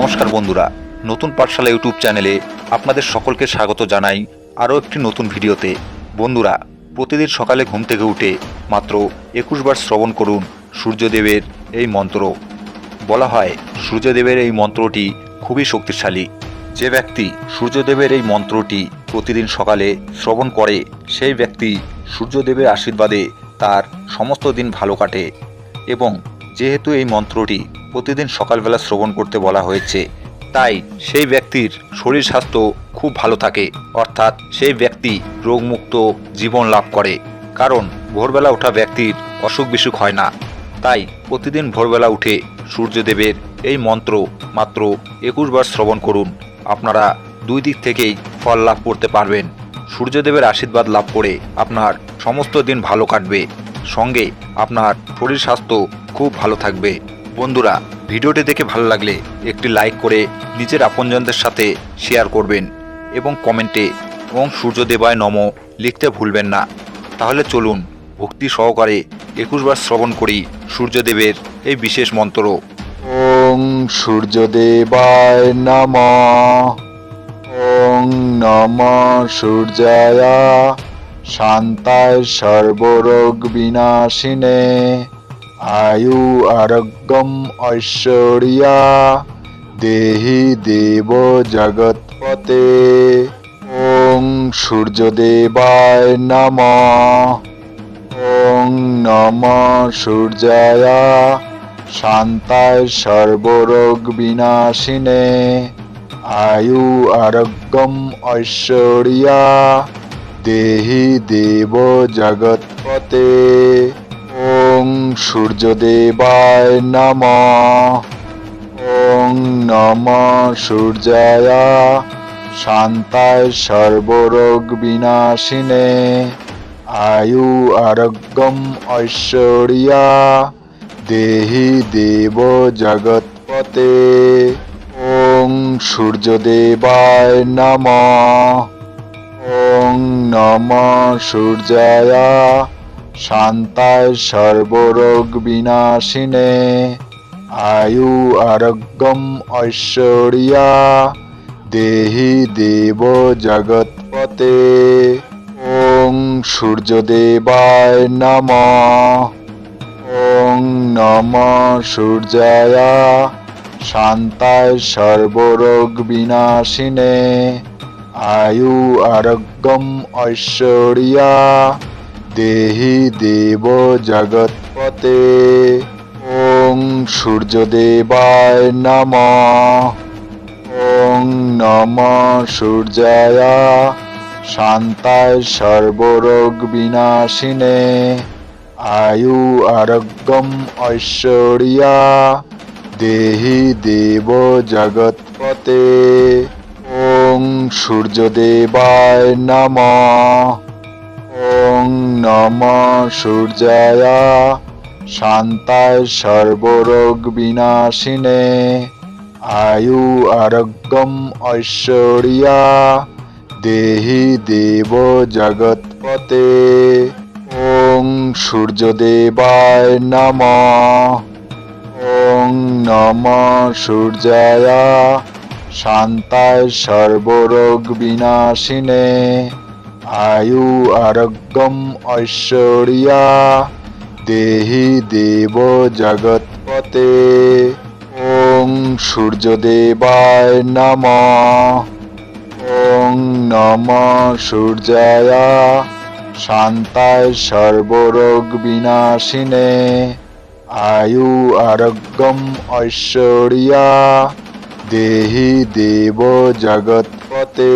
নমস্কার বন্ধুরা। নতুন পাঠশালা ইউটিউব চ্যানেলে আপনাদের সকলকে স্বাগত জানাই আরও একটি নতুন ভিডিওতে। বন্ধুরা, প্রতিদিন সকালে ঘুম থেকে উঠে মাত্র একুশ বার শ্রবণ করুন সূর্যদেবের এই মন্ত্র। বলা হয়, সূর্যদেবের এই মন্ত্রটি খুবই শক্তিশালী। যে ব্যক্তি সূর্যদেবের এই মন্ত্রটি প্রতিদিন সকালে শ্রবণ করে, সেই ব্যক্তি সূর্যদেবের আশীর্বাদে তার সমস্ত দিন ভালো কাটে এবং যেহেতু এই মন্ত্রটি প্রতিদিন সকালবেলা শ্রবণ করতে বলা হয়েছে। তাই সেই ব্যক্তির শরীর স্বাস্থ্য খুব ভালো থাকে। অর্থাৎ সেই ব্যক্তি রোগমুক্ত জীবন লাভ করে। কারণ ভোরবেলা ওঠা ব্যক্তির অসুখ বিসুখ হয় না। তাই প্রতিদিন ভোরবেলা উঠে সূর্যদেবের এই মন্ত্র মাত্র একুশ বার শ্রবণ করুন। আপনারা দুই দিক থেকেই ফল লাভ করতে পারবেন। সূর্যদেবের আশীর্বাদ লাভ করে আপনার সমস্ত দিন ভালো কাটবে। সঙ্গে আপনার শরীর স্বাস্থ্য খুব ভালো থাকবে। বন্ধুরা, ভিডিওটি দেখে ভালো লাগলে একটি লাইক করে নিজের আপনজনদের সাথে শেয়ার করবেন এবং কমেন্টে এবং সূর্যদেবায় নম লিখতে ভুলবেন না। তাহলে চলুন ভক্তি সহকারে একুশবার শ্রবণ করি সূর্যদেবের এই বিশেষ মন্ত্র ওং সূর্যদেবায় নম। ওং নম সূর্যায়। শান্তায় সর্বরোগ বিনাশিনে। আয়ু আরোগ্যম ঐশ্বর্যা, দেহি দেব জগৎপতে। ওং সূর্যদেবায় নম। ওং নম সূর্যায়। শান্তায় সর্বরোগ বিনাশিনে। আয়ু আরোগ্যম ঐশ্বর্যা, দেহি দেব জগৎপতে। ওং সূর্যদেবায় নম। ওং নম সূর্যায়। শান্তায় সর্বরোগ বিনাশিনে আয়ু আরোগ্যম ঐশ্বর্যা। দেহি দেব জগৎপতে। ওং সূর্যদেবায় নম। ওং নম সূর্যায়। শান্তায় সর্বরোগ বিনাশিনে আয়ু আরোগ্যম ঐশ্বরিয়া, দেহি দেব জগৎপতে। ওং সূর্যদেবায় নম। ওং নম সূর্যায়া। শান্তায় সর্বরোগ বিনাশিনে আয়ু আরোগ্যম ঐশ্বর্যা। দেহি দেব জগৎপতে। ওং সূর্যদেবায় নম। ওং নম সূর্যায়। শান্তায় সর্বরোগ বিনাশিনে আয়ু আরোগ্যম ঐশ্বরিয়া। দেহি দেব জগৎপতে। ওং সূর্যদেবায় নম। ওং নম সূর্যায়। শান্তায় সর্বরোগ বিনাশিনে। আয়ু আরোগ্যম ঐশ্বর্যা। দেহি দেব জগৎপতে। ওং সূর্যদেবায় নম। ওং নম সূর্যায়। শান্তায় সর্বরোগ বিনাশিনে। আয়ু আরোগ্যম ঐশ্বর্যা, দেহি দেব জগৎপতে। ওং সূর্যদেবায় নম। ওং নম সূর্যায়। শান্তায় সর্বরোগ বিনাশিনে আয়ু আরোগ্যম ঐশ্বর্যা, দেহি দেব জগৎপতে।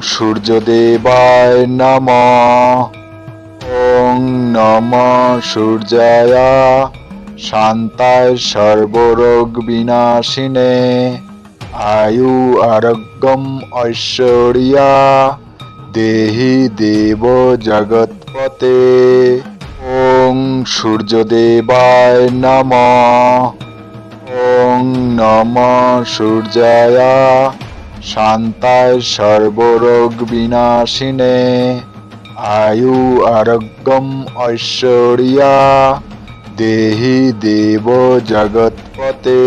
সূর্যদেবায় নম। ওং নম সূর্যায়। শান্তায় সর্বরোগ বিনাশিনে আয়ু আরোগ্যম ঐশ্বরিয়া। দেহি দেব জগৎপতে। ওং সূর্যদেবায় নম। ওং নম সূর্যায়। শান্তায় সর্বরোগ বিনাশিনে, আয়ু আরোগ্যম ঐশ্বরিয়া, দেহি দেব জগৎপতে।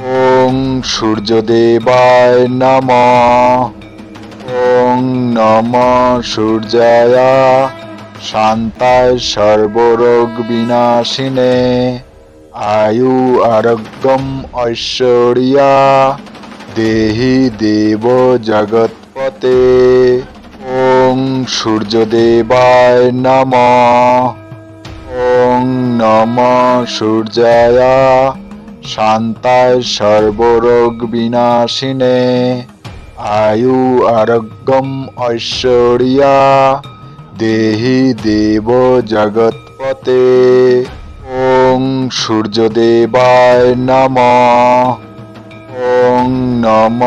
ওং সূর্যদেবায় নম। ওং নম সূর্যায়। শান্তায় সর্বরোগ বিনাশিনে, আয়ু আরোগ্যম ঐশ্বরিয়া। দেহি দেব জগৎপতে। ওং সূর্যদেবায় নম। ওং নম সূর্যায়। শান্তায় সর্বরোগ বিনাশিনে। আয়ু আরোগ্যম ঐশ্বরিয়া। দেহি দেব জগৎপতে। ওং সূর্যদেবায় নম। নম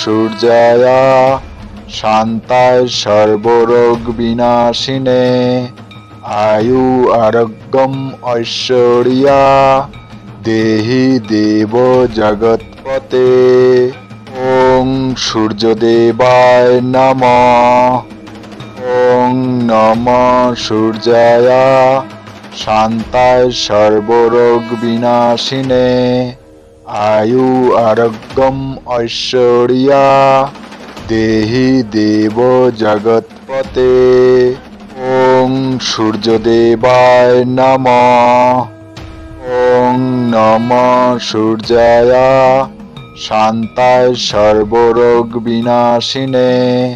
সূর্যায় শান্তায় সর্বরোগ বিনাশিনে আয়ু আরোগ্যম ঐশ্বরিয়া দেহি দেব জগৎপতে ওং সূর্যদেবায় নম ওং নম সূর্যায় শান্তায় সর্বরোগ বিনাশিনে আয়ু আরোগ্যম ঐশ্বরিয়া, দেহি দেব জগৎপতে। ওং সূর্যদেবায় নম। ওং নম সূর্যায়। শান্তায় সর্বরোগ বিনাশিনে।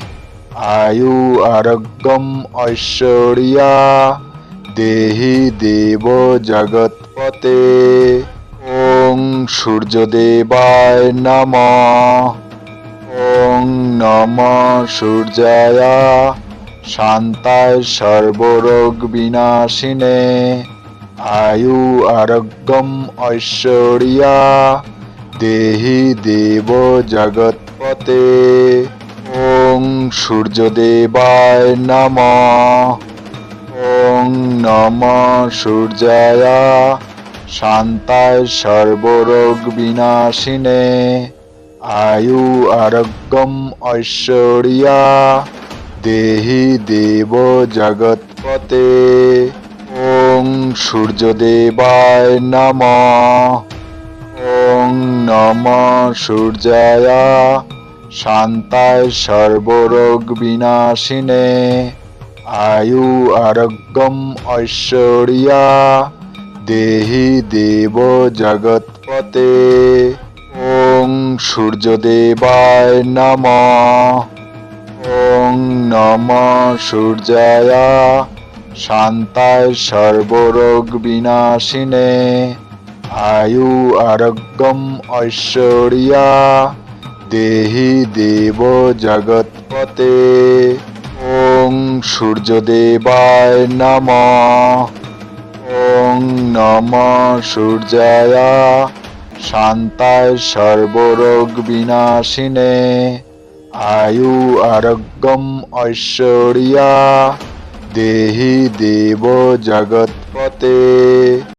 আয়ু আরোগ্যম ঐশ্বরিয়া, দেহি দেব জগৎপতে। সূর্যদেবায় নম। ওং নম সূর্যায়। শান্তায় সর্বরোগ বিনাশিনে আয়ু আরোগ্যম ঐশ্বরিয়া। দেহি দেব জগৎপতে। ওং সূর্যদেবায় নম। ওং নম সূর্যায়। শান্তায় সর্বরোগ বিনাশিনে, আয়ু আরোগ্যম ঐশ্বরিয়া, দেহি দেব জগৎপতে। ওং সূর্যদেবায় নম। ওং নম সূর্যায়। শান্তায় সর্বরোগ বিনাশিনে, আয়ু আরোগ্যম ঐশ্বরিয়া। দেহি দেব জগৎপতে। ওং সূর্যদেবায় নম। ওং নম সূর্যায়। শান্তায় সর্বরোগ বিনাশিনে আয়ু আরোগ্যম ঐশ্বরিয়া। দেহি দেব জগৎপতে। ওং সূর্যদেবায় নম। ওং নম সূর্যায়। শান্তায় সর্বরোগ বিনাশিনে আয়ু আরোগ্যম ঐশ্বরিয়া। দেহি দেব জগৎপতে।